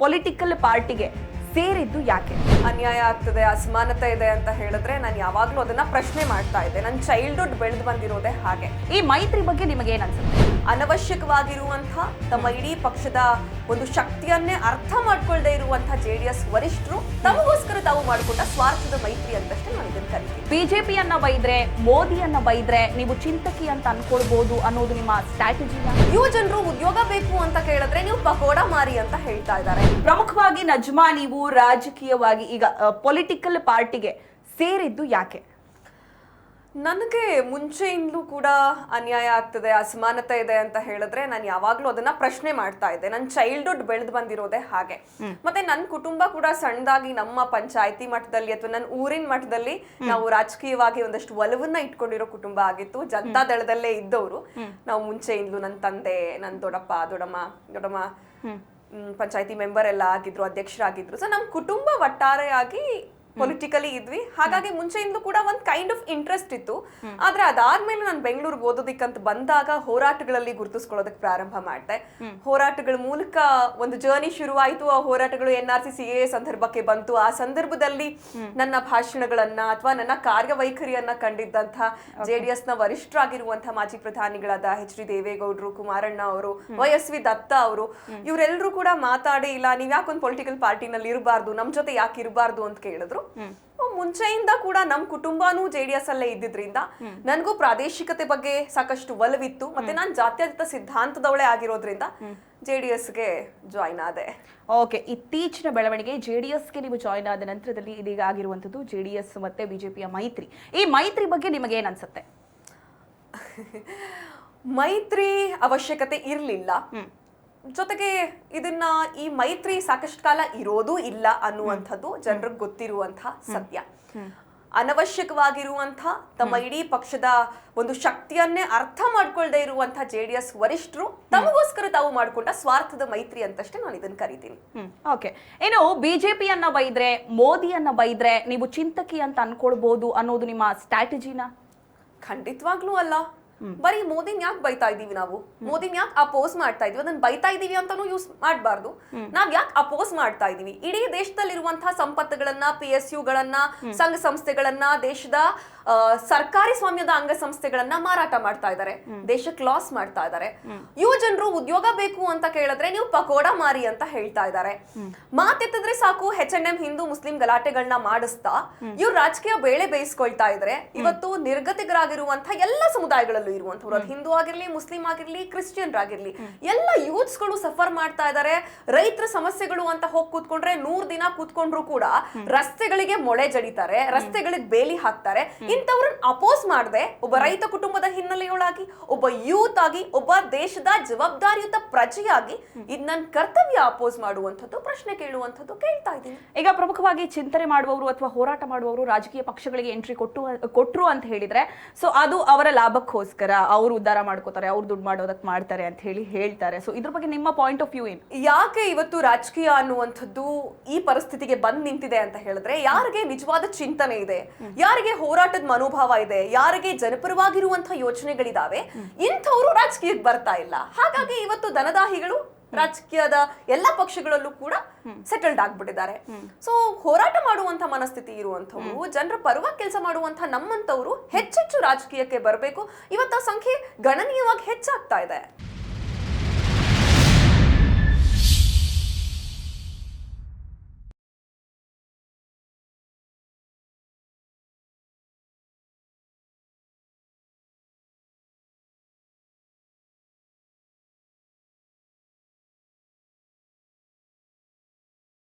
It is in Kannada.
ಪೊಲಿಟಿಕಲ್ ಪಾರ್ಟಿಗೆ ಸೇರಿದ್ದು ಯಾಕೆ? ಅನ್ಯಾಯ ಆಗ್ತದೆ ಅಸಮಾನತೆ ಇದೆ ಅಂತ ಹೇಳಿದ್ರೆ ನಾನು ಯಾವಾಗಲೂ ಅದನ್ನ ಪ್ರಶ್ನೆ ಮಾಡ್ತಾ ಇದ್ದೆ. ನನ್ನ ಚೈಲ್ಡ್ಹುಡ್ ಬೆಳೆದು ಬಂದಿರೋದೇ ಹಾಗೆ. ಈ ಮೈತ್ರಿ ಬಗ್ಗೆ ನಿಮಗೆ ಏನ್ ಅನ್ಸುತ್ತೆ? ಅನವಶ್ಯಕವಾಗಿರುವಂಥ ತಮ್ಮ ಇಡೀ ಪಕ್ಷದ ಒಂದು ಶಕ್ತಿಯನ್ನೇ ಅರ್ಥ ಮಾಡ್ಕೊಳ್ದೇ ಇರುವಂತಹ ಜೆ ಡಿ ಎಸ್ ವರಿಷ್ಠರು ತಮಗೋಸ್ಕರ ತಾವು ಮಾಡಿಕೊಟ್ಟ ಸ್ವಾರ್ಥದ ಮೈತ್ರಿ ಅಂತಷ್ಟೇ ನಾನು ಇದನ್ನು ಕರಿತೀನಿ. ಬಿಜೆಪಿಯನ್ನ ಬೈದ್ರೆ ಮೋದಿಯನ್ನ ಬೈದ್ರೆ ನೀವು ಚಿಂತಕಿ ಅಂತ ಅನ್ಕೊಳ್ಬಹುದು ಅನ್ನೋದು ನಿಮ್ಮ ಸ್ಟ್ರಾಟಜಿ ಯುವ ಜನರು ಉದ್ಯೋಗ ಬೇಕು ಅಂತ ಕೇಳಿದ್ರೆ ನೀವು ಪಕೋಡ ಮಾರಿ ಅಂತ ಹೇಳ್ತಾ ಇದ್ದಾರೆ. ಪ್ರಮುಖವಾಗಿ ನಜ್ಮಾ ನೀವು ರಾಜಕೀಯವಾಗಿ ಈಗ ಪೊಲಿಟಿಕಲ್ ಪಾರ್ಟಿಗೆ ಸೇರಿದ್ದು ಯಾಕೆ? ನನಗೆ ಮುಂಚೆಯಿಂದಲೂ ಕೂಡ ಅನ್ಯಾಯ ಆಗ್ತದೆ ಅಸಮಾನತೆ ಇದೆ ಅಂತ ಹೇಳಿದ್ರೆ ನಾನು ಯಾವಾಗಲೂ ಅದನ್ನ ಪ್ರಶ್ನೆ ಮಾಡ್ತಾ ಇದ್ದೆ. ನನ್ನ ಚೈಲ್ಡ್ಹುಡ್ ಬೆಳೆದು ಬಂದಿರೋದೇ ಹಾಗೆ. ಮತ್ತೆ ನನ್ನ ಕುಟುಂಬ ಕೂಡ ಸಣ್ಣದಾಗಿ ನಮ್ಮ ಪಂಚಾಯತಿ ಮಟ್ಟದಲ್ಲಿ ಅಥವಾ ನನ್ನ ಊರಿನ ಮಟ್ಟದಲ್ಲಿ ನಾವು ರಾಜಕೀಯವಾಗಿ ಒಂದಷ್ಟು ಒಲವನ್ನ ಇಟ್ಕೊಂಡಿರೋ ಕುಟುಂಬ ಆಗಿತ್ತು. ಜನತಾ ದಳದಲ್ಲೇ ಇದ್ದವರು. ನಾವು ಮುಂಚೆಯಿಂದಲೂ ನನ್ನ ತಂದೆ ನನ್ನ ದೊಡ್ಡಪ್ಪ ದೊಡಮ್ಮ ದೊಡ್ಡಮ್ಮ ಪಂಚಾಯತಿ ಮೆಂಬರ್ ಎಲ್ಲ ಆಗಿದ್ರು ಅಧ್ಯಕ್ಷರಾಗಿದ್ರು. ಸೊ ನಮ್ಮ ಕುಟುಂಬ ಒಟ್ಟಾರೆಯಾಗಿ ಪೊಲಿಟಿಕಲಿ ಇದ್ವಿ. ಹಾಗಾಗಿ ಮುಂಚೆಯಿಂದಲೂ ಕೂಡ ಒಂದ್ ಕೈಂಡ್ ಆಫ್ ಇಂಟ್ರೆಸ್ಟ್ ಇತ್ತು. ಆದ್ರೆ ಅದಾದ್ಮೇಲೆ ನಾನು ಬೆಂಗಳೂರಿಗೆ ಓದೋದಿಕ್ಕಂತ ಬಂದಾಗ ಹೋರಾಟಗಳಲ್ಲಿ ಗುರುತಿಸ್ಕೊಳ್ಳೋದಕ್ಕೆ ಪ್ರಾರಂಭ ಮಾಡಿದೆ. ಹೋರಾಟಗಳ ಮೂಲಕ ಒಂದು ಜರ್ನಿ ಶುರುವಾಯಿತು. ಆ ಹೋರಾಟಗಳು N R C C A ಸಂದರ್ಭಕ್ಕೆ ಬಂತು. ಆ ಸಂದರ್ಭದಲ್ಲಿ ನನ್ನ ಭಾಷಣಗಳನ್ನ ಅಥವಾ ನನ್ನ ಕಾರ್ಯವೈಖರಿಯನ್ನ ಕಂಡಿದ್ದಂಥ ಜೆ ಡಿ ಎಸ್ನ ವರಿಷ್ಠರಾಗಿರುವಂತಹ ಮಾಜಿ ಪ್ರಧಾನಿಗಳಾದ ಎಚ್ ಡಿ ದೇವೇಗೌಡರು ಕುಮಾರಣ್ಣ ಅವರು ವೈ ಎಸ್ ವಿ ದತ್ತ ಅವರು ಇವರೆಲ್ಲರೂ ಕೂಡ ಮಾತಾಡಿ ಇಲ್ಲ ನೀವ್ ಯಾಕೊಂದು ಪೊಲಿಟಿಕಲ್ ಪಾರ್ಟಿನಲ್ಲಿ ಇರಬಾರ್ದು ನಮ್ ಜೊತೆ ಯಾಕೆ ಇರಬಾರ್ದು? ಅಂತ ಕೇಳಿದ್ರು. ಮುಂಚೆಯಿಂದ ಕೂಡ ನಮ್ ಕುಟುಂಬನೂ ಜೆ ಡಿ ಎಸ್ ಅಲ್ಲೇ ಇದ್ದಿದ್ರಿಂದ ನನಗೂ ಪ್ರಾದೇಶಿಕತೆ ಬಗ್ಗೆ ಸಾಕಷ್ಟು ಒಲವಿತ್ತು. ಮತ್ತೆ ನಾನು ಜಾತ್ಯತೀತ ಸಿದ್ಧಾಂತದವಳೆ ಆಗಿರೋದ್ರಿಂದ ಜೆ ಡಿ ಎಸ್ಗೆ ಜಾಯ್ನ್ ಆದೆ. ಓಕೆ ಇತ್ತೀಚಿನ ಬೆಳವಣಿಗೆ ಜೆ ಡಿ ಎಸ್ಗೆ ನೀವು ಜಾಯ್ನ್ ಆದ ನಂತರದಲ್ಲಿ ಇದೀಗ ಆಗಿರುವಂಥದ್ದು ಜೆ ಡಿ ಎಸ್ ಮತ್ತೆ ಬಿಜೆಪಿಯ ಮೈತ್ರಿ. ಈ ಮೈತ್ರಿ ಬಗ್ಗೆ ನಿಮಗೆ ಏನನ್ಸುತ್ತೆ ಅನ್ಸುತ್ತೆ? ಮೈತ್ರಿ ಅವಶ್ಯಕತೆ ಇರಲಿಲ್ಲ. ಜೊತೆಗೆ ಇದನ್ನ ಈ ಮೈತ್ರಿ ಸಾಕಷ್ಟು ಕಾಲ ಇರೋದು ಇಲ್ಲ ಅನ್ನುವಂಥದ್ದು ಜನರಿಗೆ ಗೊತ್ತಿರುವಂತಹ ಸತ್ಯ. ಅನವಶ್ಯಕವಾಗಿರುವಂಥ ತಮ್ಮ ಇಡೀ ಪಕ್ಷದ ಒಂದು ಶಕ್ತಿಯನ್ನೇ ಅರ್ಥ ಮಾಡ್ಕೊಳ್ದೇ ಇರುವಂತಹ ಜೆ ಡಿ ಎಸ್ ವರಿಷ್ಠರು ತಮಗೋಸ್ಕರ ತಾವು ಮಾಡಿಕೊಂಡ ಸ್ವಾರ್ಥದ ಮೈತ್ರಿ ಅಂತಷ್ಟೇ ನಾನು ಇದನ್ನ ಕರಿತೀನಿ ಓಕೆ. ಇನ್ನು ಬಿಜೆಪಿಯನ್ನ ಬೈದ್ರೆ ಮೋದಿಯನ್ನ ಬೈದ್ರೆ ನೀವು ಚಿಂತಕಿ ಅಂತ ಅನ್ಕೊಳ್ಬಹುದು ಅನ್ನೋದು ನಿಮ್ಮ ಸ್ಟ್ರಾಟಜಿನ ಖಂಡಿತವಾಗ್ಲೂ ಅಲ್ಲ. ಬರೀ ಮೋದಿನ ಯಾಕೆ ಬೈತಾ ಇದೀವಿ ನಾವು? ಮೋದಿನ ಯಾಕೆ ಅಪೋಸ್ ಮಾಡ್ತಾ ಇದೀವಿ ಅದನ್ನ ಬೈತಾ ಇದೀವಿ ಅಂತಾನು ಯೂಸ್ ಮಾಡಬಾರ್ದು. ನಾವ್ ಯಾಕೆ ಅಪೋಸ್ ಮಾಡ್ತಾ ಇದೀವಿ ಇಡೀ ದೇಶದಲ್ಲಿರುವಂತಹ ಸಂಪತ್ತುಗಳನ್ನ ಪಿ ಎಸ್ ಯುಗಳನ್ನ ಸಂಘ ಸಂಸ್ಥೆಗಳನ್ನ ದೇಶದ ಸರ್ಕಾರಿ ಸ್ವಾಮ್ಯದ ಅಂಗ ಸಂಸ್ಥೆಗಳನ್ನ ಮಾರಾಟ ಮಾಡ್ತಾ ಇದ್ದಾರೆ. ದೇಶಕ್ಕೆ ಲಾಸ್ ಮಾಡ್ತಾ ಇದ್ದಾರೆ. ಯುವ ಜನರು ಉದ್ಯೋಗ ಬೇಕು ಅಂತ ಕೇಳಿದ್ರೆ ನೀವು ಪಕೋಡ ಮಾರಿ ಅಂತ ಹೇಳ್ತಾ ಇದ್ದಾರೆ. ಮಾತೆತ್ತಿದ್ರೆ ಸಾಕು H N M Hindu Muslim ಗಲಾಟೆಗಳನ್ನ ಮಾಡಿಸ್ತಾ ಇವ್ರು ರಾಜಕೀಯ ಬೇಳೆ ಬೇಯಿಸ್ಕೊಳ್ತಾ ಇದ್ರೆ ಇವತ್ತು ನಿರ್ಗತಿಗರಾಗಿರುವಂತಹ ಎಲ್ಲ ಸಮುದಾಯಗಳಲ್ಲೂ ಇರುವಂತವ್ರು ಅದು ಹಿಂದೂ ಆಗಿರ್ಲಿ ಮುಸ್ಲಿಂ ಆಗಿರ್ಲಿ ಕ್ರಿಶ್ಚಿಯನ್ ಆಗಿರ್ಲಿ ಎಲ್ಲ ಯೂತ್ಸ್ಗಳು ಸಫರ್ ಮಾಡ್ತಾ ಇದ್ದಾರೆ ರೈತರ ಸಮಸ್ಯೆಗಳು ಅಂತ ಹೋಗಿ ಕೂತ್ಕೊಂಡ್ರೆ ನೂರ್ ದಿನ ಕೂತ್ಕೊಂಡ್ರು ಕೂಡ ರಸ್ತೆಗಳಿಗೆ ಮೊಳೆ ಜಡಿತಾರೆ ರಸ್ತೆಗಳಿಗೆ ಬೇಲಿ ಹಾಕ್ತಾರೆ. ಇಂಥವ್ರನ್ನ ಅಪೋಸ್ ಮಾಡದೆ ಒಬ್ಬ ರೈತ ಕುಟುಂಬದ ಹಿನ್ನೆಲೆಯೊಳಗಾಗಿ ಒಬ್ಬ ಯೂತ್ ಆಗಿ ಒಬ್ಬ ದೇಶದ ಜವಾಬ್ದಾರಿಯುತ ಪ್ರಜೆಯಾಗಿ ಇದ್ ನನ್ ಕರ್ತವ್ಯ ಅಪೋಸ್ ಮಾಡುವಂಥದ್ದು ಪ್ರಶ್ನೆ ಕೇಳುವಂಥದ್ದು ಕೇಳ್ತಾ ಇದ್ದೀನಿ. ಈಗ ಪ್ರಮುಖವಾಗಿ ಚಿಂತನೆ ಮಾಡುವವರು ಅಥವಾ ಹೋರಾಟ ಮಾಡುವವರು ರಾಜಕೀಯ ಪಕ್ಷಗಳಿಗೆ ಎಂಟ್ರಿ ಕೊಟ್ಟು ಕೊಟ್ರು ಅಂತ ಹೇಳಿದ್ರೆ ಸೊ ಅದು ಅವರ ಲಾಭಕ್ಕೋಸ್ಕರ. ಅವರು ಉದ್ಧಾರ ಮಾಡ್ಕೋತಾರೆ ಅವ್ರು ದುಡ್ಡು ಮಾಡೋದಕ್ಕೆ ಮಾಡ್ತಾರೆ ಅಂತ ಹೇಳಿ ಹೇಳ್ತಾರೆ. ಸೊ ಇದ್ರ ಬಗ್ಗೆ ನಿಮ್ಮ ಪಾಯಿಂಟ್ ಆಫ್ ವ್ಯೂ ಏನು? ಯಾಕೆ ಇವತ್ತು ರಾಜಕೀಯ ಅನ್ನುವಂಥದ್ದು ಈ ಪರಿಸ್ಥಿತಿಗೆ ಬಂದ್ ನಿಂತಿದೆ ಅಂತ ಹೇಳಿದ್ರೆ ಯಾರಿಗೆ ನಿಜವಾದ ಚಿಂತನೆ ಇದೆ ಯಾರಿಗೆ ಹೋರಾಟದ ಮನೋಭಾವ ಇದೆ ಯಾರಿಗೆ ಜನಪರವಾಗಿರುವಂತಹ ಯೋಚನೆಗಳಿದಾವೆ ಇಂಥವ್ರು ರಾಜಕೀಯಕ್ಕೆ ಬರ್ತಾ ಇಲ್ಲ. ಹಾಗಾಗಿ ಇವತ್ತು ದನದಾಹಿಗಳು ರಾಜಕೀಯದ ಎಲ್ಲ ಪಕ್ಷಗಳಲ್ಲೂ ಕೂಡ ಸೆಟಲ್ಡ್ ಆಗ್ಬಿಟ್ಟಿದ್ದಾರೆ. ಸೊ ಹೋರಾಟ ಮಾಡುವಂತ ಮನಸ್ಥಿತಿ ಇರುವಂತವ್ರು ಜನರ ಪರವಾಗಿ ಕೆಲಸ ಮಾಡುವಂತ ನಮ್ಮಂತವ್ರು ಹೆಚ್ಚೆಚ್ಚು ರಾಜಕೀಯಕ್ಕೆ ಬರಬೇಕು. ಇವತ್ತು ಸಂಖ್ಯೆ ಗಣನೀಯವಾಗಿ ಹೆಚ್ಚಾಗ್ತಾ ಇದೆ.